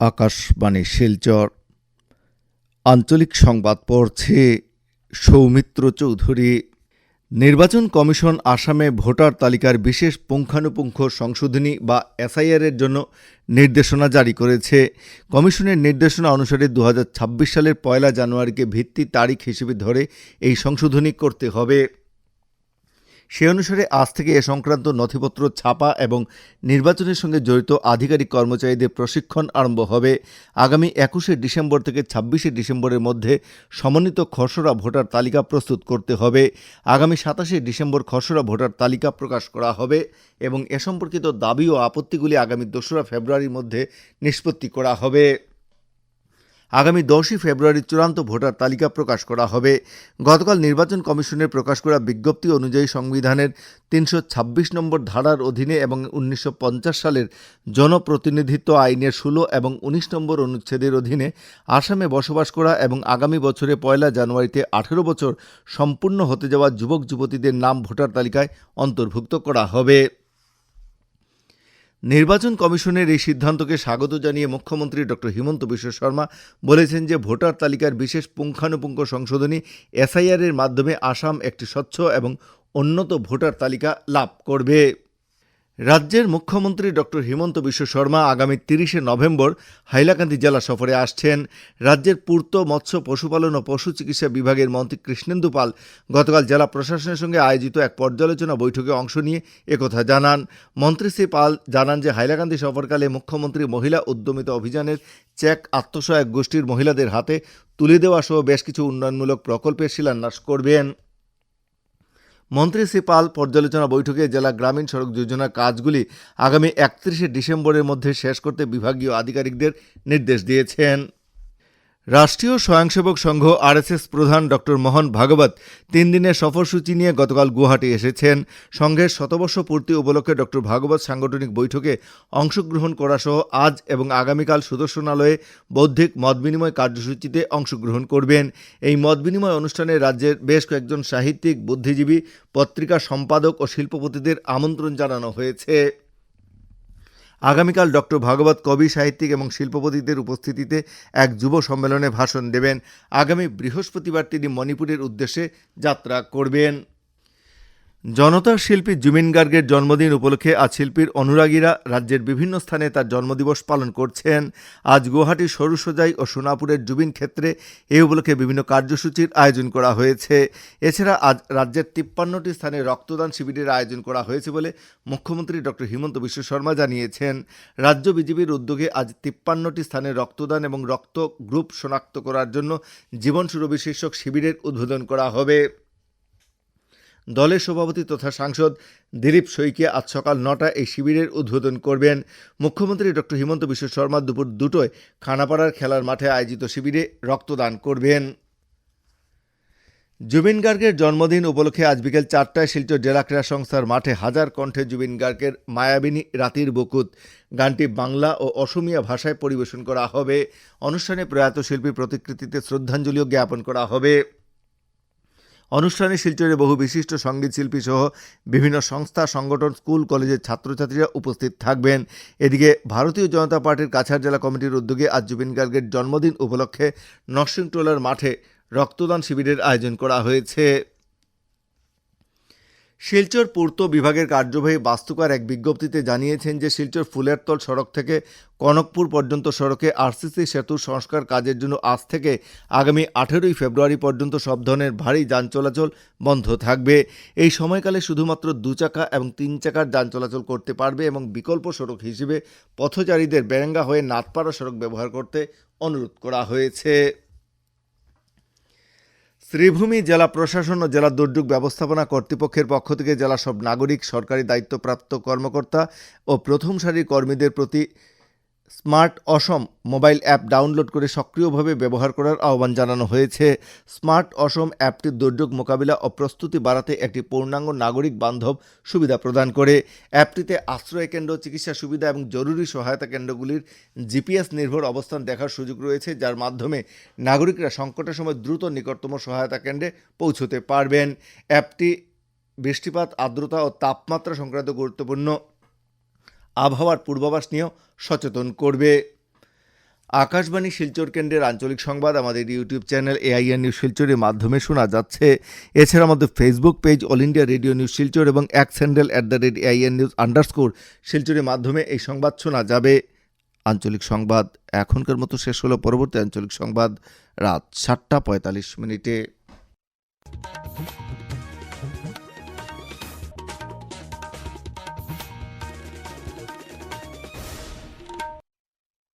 আকাশবাণী শিলচর। আঞ্চলিক সংবাদ পড়ছে সৌমিত্র চৌধুরী। নির্বাচন কমিশন আসামে ভোটার তালিকার বিশেষ পুঙ্খানুপুঙ্খ সংশোধনী বা এসআইআরের জন্য নির্দেশনা জারি করেছে। কমিশনের নির্দেশনা অনুসারে দু হাজার ছাব্বিশ সালের পয়লা জানুয়ারিকে ভিত্তি তারিখ হিসেবে ধরে এই সংশোধনী করতে হবে। সে অনুসারে আজ থেকে এ সংক্রান্ত নথিপত্র ছাপা এবং নির্বাচনের সঙ্গে জড়িত আধিকারিক কর্মচারীদের প্রশিক্ষণ আরম্ভ হবে। আগামী একুশে ডিসেম্বর থেকে ছাব্বিশে ডিসেম্বরের মধ্যে সমন্বিত খসড়া ভোটার তালিকা প্রস্তুত করতে হবে। আগামী সাতাশে ডিসেম্বর খসড়া ভোটার তালিকা প্রকাশ করা হবে এবং এ সম্পর্কিত দাবি ও আপত্তিগুলি আগামী দোসরা ফেব্রুয়ারির মধ্যে নিষ্পত্তি করা হবে। আগামী দশই ফেব্রুয়ারি চূড়ান্ত ভোটার তালিকা প্রকাশ করা হবে। গতকাল নির্বাচন কমিশনের প্রকাশ করা বিজ্ঞপ্তি অনুযায়ী সংবিধানের তিনশো ছাব্বিশ নম্বর ধারার অধীনে এবং উনিশশো পঞ্চাশ সালের জনপ্রতিনিধিত্ব আইনের ষোলো এবং উনিশ নম্বর অনুচ্ছেদের অধীনে আসামে বসবাস করা এবং আগামী বছরে পয়লা জানুয়ারিতে আঠেরো বছর সম্পূর্ণ হতে যাওয়া যুবক যুবতীদের নাম ভোটার তালিকায় অন্তর্ভুক্ত করা হবে। নির্বাচন কমিশনের এই সিদ্ধান্তকে স্বাগত জানিয়ে মুখ্যমন্ত্রী ডক্টর হিমন্ত বিশ্ব শর্মা বলেছেন যে ভোটার তালিকার বিশেষ পুঙ্খানুপুঙ্খ সংশোধনী এসআইআর এর মাধ্যমে আসাম একটি স্বচ্ছ এবং উন্নত ভোটার তালিকা লাভ করবে। রাজ্যের মুখ্যমন্ত্রী ডক্টর হিমন্ত বিশ্ব শর্মা আগামী তিরিশে নভেম্বর হাইলাকান্দি জেলা সফরে আসছেন। রাজ্যের পূর্ত মৎস্য পশুপালন ও পশু চিকিৎসা বিভাগের মন্ত্রী কৃষ্ণেন্দু পাল গতকাল জেলা প্রশাসনের সঙ্গে আয়োজিত এক পর্যালোচনা বৈঠকে অংশ নিয়ে একথা জানান। মন্ত্রী শ্রী পাল জানান যে হাইলাকান্দি সফরকালে মুখ্যমন্ত্রী মহিলা উদ্যমিতা অভিযানের চেক, আত্মসহায়ক গোষ্ঠীর মহিলাদের হাতে তুলে দেওয়া সহ বেশ কিছু উন্নয়নমূলক প্রকল্পের শিলান্যাস করবেন। মন্ত্রী শ্রী পাল পর্যালোচনা বৈঠকে জেলা গ্রামীণ সড়ক যোজনার কাজগুলি আগামী একত্রিশে ডিসেম্বরের মধ্যে শেষ করতে বিভাগীয় আধিকারিকদের নির্দেশ দিয়েছেন। রাষ্ট্রীয় স্বয়ংসেবক সংঘ আরএসএস প্রধান ডক্টর মোহন ভাগবত তিন দিনের সফরসূচি নিয়ে গতকাল গুয়াহাটি এসেছেন। সংঘের শতবর্ষ পূর্তি উপলক্ষে ডক্টর ভাগবত সাংগঠনিক বৈঠকে অংশগ্রহণ করা সহ আজ এবং আগামীকাল সুদর্শনালয়ে বৌদ্ধিক মত বিনিময় কার্যসূচিতে অংশগ্রহণ করবেন। এই মত বিনিময় অনুষ্ঠানে রাজ্যের বেশ কয়েকজন সাহিত্যিক, বুদ্ধিজীবী, পত্রিকা সম্পাদক ও শিল্পপতিদের আমন্ত্রণ জানানো হয়েছে। আগামীকাল ডক্টর ভাগবত কবি, সাহিত্যিক এবং শিল্পপতিদের উপস্থিতিতে এক যুব সম্মেলনে ভাষণ দেবেন। আগামী বৃহস্পতিবার তিনি মণিপুরের উদ্দেশ্যে যাত্রা করবেন। জনতার শিল্পী জুবিন গার্গের জন্মদিন উপলক্ষে আজ শিল্পীর অনুরাগীরা রাজ্যের বিভিন্ন স্থানে তার জন্মদিবস পালন করছেন। আজ গুয়াহাটির সরুসজাই ও সোনাপুরের জুবিন ক্ষেত্রে এ উপলক্ষে বিভিন্ন কার্যসূচির আয়োজন করা হয়েছে। এছাড়া আজ রাজ্যের তিপ্পান্নটি স্থানে রক্তদান শিবিরের আয়োজন করা হয়েছে বলে মুখ্যমন্ত্রী ডক্টর হিমন্ত বিশ্ব শর্মা জানিয়েছেন। রাজ্য বিজেপির উদ্যোগে আজ তিপ্পান্নটি স্থানে রক্তদান এবং রক্ত গ্রুপ শনাক্ত করার জন্য জীবন সুরভি শীর্ষক শিবিরের উদ্বোধন করা হবে। দলের সভাপতি তথা সাংসদ দিলীপ শইকে আজ সকাল নটায় এই শিবিরের উদ্বোধন করবেন। মুখ্যমন্ত্রী ডক্টর হিমন্ত বিশ্ব শর্মা দুপুর দুটোয় খানাপাড়ার খেলার মাঠে আয়োজিত শিবিরে রক্তদান করবেন। জুবিন গার্গের জন্মদিন উপলক্ষে আজ বিকেল চারটায় শিলচর জেলা ক্রীড়া সংস্থার মাঠে হাজার কণ্ঠে জুবিন গার্গের মায়াবিনী রাতির বকুত। গানটি বাংলা ও অসমিয়া ভাষায় পরিবেশন করা হবে। অনুষ্ঠানে প্রয়াত শিল্পীর প্রতিকৃতিতে শ্রদ্ধাঞ্জলিও জ্ঞাপন করা হবে। অনুষ্ঠানে শিলচরে বহু বিশিষ্ট সংগীত শিল্পী সহ বিভিন্ন সংস্থা, সংগঠন, স্কুল, কলেজের ছাত্রছাত্রীরা উপস্থিত থাকবেন। এদিকে ভারতীয় জনতা পার্টির কাছাড় জেলা কমিটির উদ্যোগে আজ জুবিন গার্গের জন্মদিন উপলক্ষে নরসিংটোলার মাঠে রক্তদান শিবিরের আয়োজন করা হয়েছে। শিলচর পূর্ত বিভাগের কার্যবাহী বাস্তুকার এক বিজ্ঞপ্তিতে জানিয়েছেন যে শিলচর ফুলেরতল সড়ক থেকে কনকপুর পর্যন্ত সড়কে আরসিসি সেতু সংস্কার কাজের জন্য আজ থেকে আগামী আঠেরোই ফেব্রুয়ারি পর্যন্ত সব ধরনের ভারী যান চলাচল বন্ধ থাকবে। এই সময়কালে শুধুমাত্র দু চাকা এবং তিন চাকার যান চলাচল করতে পারবে এবং বিকল্প সড়ক হিসেবে পথচারীদের বেরেঙ্গা হয়ে নাথপাড়া সড়ক ব্যবহার করতে অনুরোধ করা হয়েছে। শ্রীভূমি জেলা প্রশাসন ও জেলা দুর্যোগ ব্যবস্থাপনা কর্তৃপক্ষের পক্ষ থেকে জেলা সব নাগরিক সরকারি দায়িত্বপ্রাপ্ত কর্মকর্তা ও প্রথম সারির কর্মীদের প্রতি smart Assam mobile app download করে সক্রিয়ভাবে ব্যবহার করার আহ্বান জানানো হয়েছে। স্মার্ট অসম অ্যাপটি দুর্যোগ মোকাবিলা ও প্রস্তুতি বাড়াতে একটি পূর্ণাঙ্গ নাগরিক বান্ধব সুবিধা প্রদান করে। অ্যাপটিতে আশ্রয় কেন্দ্র চিকিৎসা সুবিধা এবং জরুরি সহায়তা কেন্দ্রগুলির জিপিএস নির্ভর অবস্থান দেখার সুযোগ রয়েছে, যার মাধ্যমে নাগরিকরা সংকটের সময় দ্রুত নিকটতম সহায়তা কেন্দ্রে পৌঁছতে পারবেন। অ্যাপটি বৃষ্টিপাত, আর্দ্রতা ও তাপমাত্রা সংক্রান্ত গুরুত্বপূর্ণ আবহাওয়ার পূর্বাভাস নিয়েও সচেতন করবে। আকাশবাণী শিলচর কেন্দ্রের আঞ্চলিক সংবাদ, আমাদের ইউটিউব চ্যানেল এআইএন নিউজ শিলচরের মাধ্যমে শোনা যাচ্ছে। এছাড়া আমাদের Facebook page All India Radio News Silchar এবং এক handle at the rate AIN news underscore শিলচরের মাধ্যমে এই সংবাদ শোনা যাবে। আঞ্চলিক সংবাদ এখনকার মতো শেষ হলো। পরবর্তী আঞ্চলিক সংবাদ রাত সাতটা পঁয়তাল্লিশ মিনিটে।